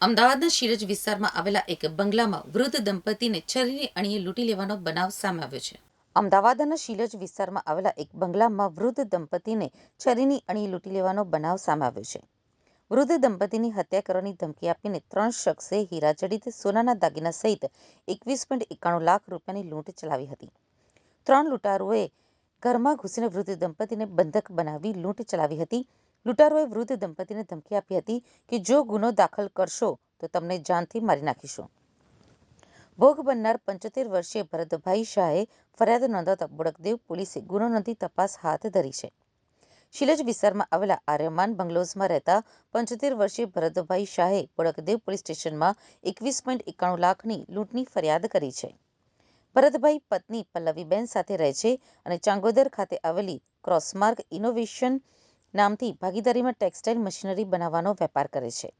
અમદાવાદના શિરજ વિસ્તારમાં આવેલા એક બંગલામાં વૃદ્ધ દંપતીને છરીની અણીએ લૂંટી લેવાનો બનાવ સામે આવ્યો છે. અમદાવાદના શિલજ વિસ્તારમાં આવેલા એક બંગલામાં વૃદ્ધ દંપતીને છરીની અણીએ લૂંટી લેવાનો બનાવ સામે આવ્યો છે. વૃદ્ધ દંપતીની હત્યા કરવાની ધમકી આપીને ત્રણ શખ્સે હીરાજડિત સોનાના દાગીના સહિત એકવીસ પોઈન્ટ એકાણું લાખ રૂપિયાની લૂંટ ચલાવી હતી. ત્રણ લૂંટારુઓએ ઘરમાં ઘૂસીને વૃદ્ધ દંપતીને બંધક બનાવી લૂંટ ચલાવી હતી. લૂંટારોએ વૃદ્ધ દંપતીને ધમકી આપી હતી કે જો ગુનો દાખલ કરશો, તો તમને જાનથી મારી નાખીશું. ભોગ બનનાર પંચોતેર વર્ષીય ભરતભાઈ શાહે ફરિયાદ નોંધાવતા બોડકદેવ પોલીસે ગુનો નોંધી તપાસ હાથ ધરી છે. શિલજ વિસ્તારમાં આવેલા આર્યમાન બંગલોઝમાં રહેતા પંચોતેર વર્ષીય ભરતભાઈ શાહે બોડકદેવ પોલીસ સ્ટેશનમાં એકવીસ પોઈન્ટ એકાણું લાખની લૂંટની ફરિયાદ કરી છે. ભરતભાઈ પત્ની પલ્લવીબેન સાથે રહે છે અને ચાંગોદર ખાતે આવેલી ક્રોસમાર્ક ઇનોવેશન નામથી ભાગીદારીમાં ટેક્સટાઇલ મશીનરી બનાવવાનો વેપાર કરે છે.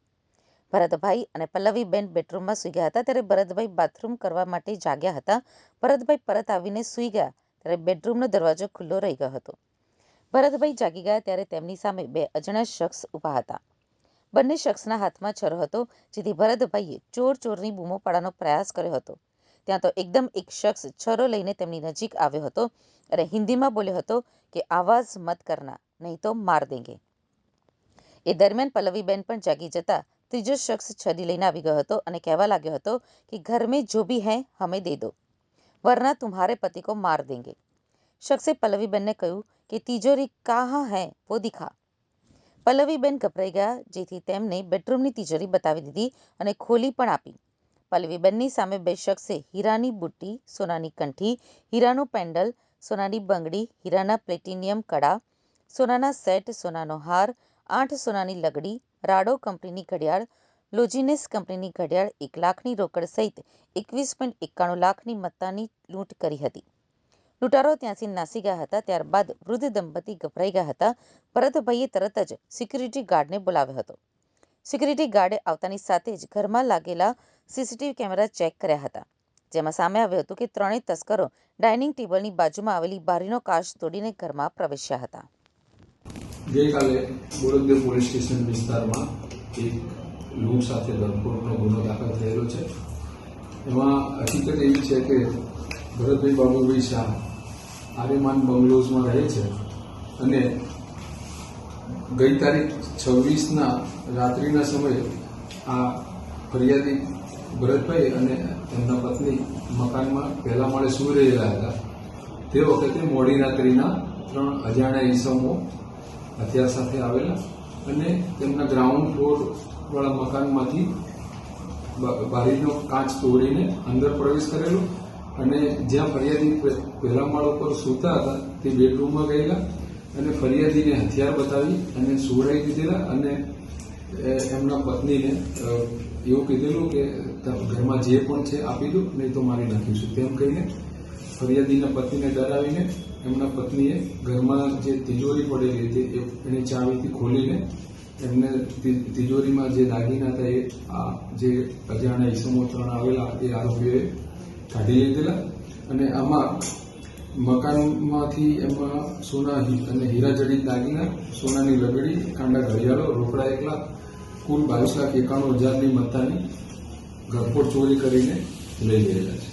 ભરતભાઈ અને પલ્લવીબેન બેડરૂમમાં સૂઈ ગયા હતા ત્યારે ભરતભાઈ બાથરૂમ કરવા માટે જાગ્યા હતા. ભરતભાઈ પરત આવીને સૂઈ ગયા ત્યારે બેડરૂમનો દરવાજો ખુલ્લો રહી ગયો હતો. ભરતભાઈ જાગી ગયા ત્યારે તેમની સામે બે અજાણ્યા શખ્સ ઊભા હતા. બંને શખ્સના હાથમાં છરો હતો, જેથી ભરતભાઈએ ચોર ચોરની બૂમો પાડવાનો પ્રયાસ કર્યો હતો. ત્યાં તો એકદમ એક શખ્સ છરો લઈને તેમની નજીક આવ્યો હતો અને હિન્દીમાં બોલ્યો હતો કે, આવાજ મત કરના. નહીં તો માર દેંગે. એ દરમિયાન પલ્લવીબેન પણ જાગી જતા ત્રીજો શખ્સ છરી લઈને આવી ગયો હતો અને કહેવા લાગ્યો હતો કે ઘર મેં જો ભી હૈ, હમે દે દો. વરના તુમ્હારે પતિ કો માર દેંગે. શખ્સે પલ્લવીબેનને કહ્યું કે તિજોરી કાં હૈ, વો દિખા. પલ્લવીબેન ગભરાઈ ગયા, જેથી તેમને બેડરૂમની તિજોરી બતાવી દીધી અને ખોલી પણ આપી. પલ્લવીબેનની સામે બે શખ્સે હીરાની બુટ્ટી, સોનાની કંઠી, હીરાનું પેન્ડલ, સોનાની બંગડી, હીરાના પ્લેટિનિયમ કડા સોનાના સેટ, સોનાનો હાર, આઠ સોનાની લગડી, રાડો કંપનીની ઘડિયાળ, લોજીનેસ કંપનીની ઘડિયાળ, એક લાખની રોકડ સહિત એકવીસ પોઈન્ટ એકાણું લાખની મત્તાની લૂંટ કરી હતી. લૂંટારો ત્યાંથી નાસી ગયા હતા, ત્યારબાદ વૃદ્ધ દંપતી ગભરાઈ ગયા હતા. ભરતભાઈએ તરત જ સિક્યુરિટી ગાર્ડને બોલાવ્યો હતો. સિક્યુરિટી ગાર્ડે આવતાની સાથે જ ઘરમાં લાગેલા સીસીટીવી કેમેરા ચેક કર્યા હતા, જેમાં સામે આવ્યું હતું કે ત્રણેય તસ્કરો ડાઇનિંગ ટેબલની બાજુમાં આવેલી બારીનો કાચ તોડીને ઘરમાં પ્રવેશ્યા હતા. ગઈકાલે બોડકદેવ પોલીસ સ્ટેશન વિસ્તારમાં એક લૂંટ સાથે ધરપકડનો ગુનો દાખલ થયેલો છે. એમાં હકીકત એવી છે કે ભરતભાઈ બાબુભાઈ શાહ આર્યમાન બંગલોઝમાં રહે છે અને ગઈ તારીખ છવ્વીસના રાત્રિના સમયે આ ફરિયાદી ભરતભાઈ અને એમના પત્ની મકાનમાં પહેલા માળે સૂઈ રહેલા હતા. તે વખતે મોડી રાત્રિના ત્રણ અજાણ્યા ઈસમો હથિયાર સાથે આવેલા અને તેમના ગ્રાઉન્ડ ફ્લોર વાળા મકાનમાંથી બારીનો કાચ તોડીને અંદર પ્રવેશ કરેલો અને જ્યાં ફરિયાદી પહેલા માળ ઉપર સૂતા હતા તે બેડરૂમમાં ગયેલા અને ફરિયાદીને હથિયાર બતાવી અને સુવડાવી દીધેલા અને એમના પત્નીને એવું કીધેલું કે ઘરમાં જે પણ છે આપી દો, નહીં તો મારી નાખીશું. તેમ કહીને ફરિયાદીના પત્નીને ડરાવીને એમના પત્નીએ ઘરમાં જે તિજોરી પડેલી હતી એની ચાવીથી ખોલીને એમને તિજોરીમાં જે દાગીના હતા, એ આ જે અજાણ્યા ઈસમો ત્રણ આવેલા, એ આરોપીઓએ કાઢી લીધેલા અને આમાં મકાનમાંથી એમાં સોના અને હીરા હીરાજડિત દાગીના, સોનાની લગડી, કાંડા ઘડિયાળો, રોકડા એક લાખ કુલ બાવીસ લાખ એકાણું હજારની મત્તાની ઘરપોટ ચોરી કરીને લઈ ગયેલા.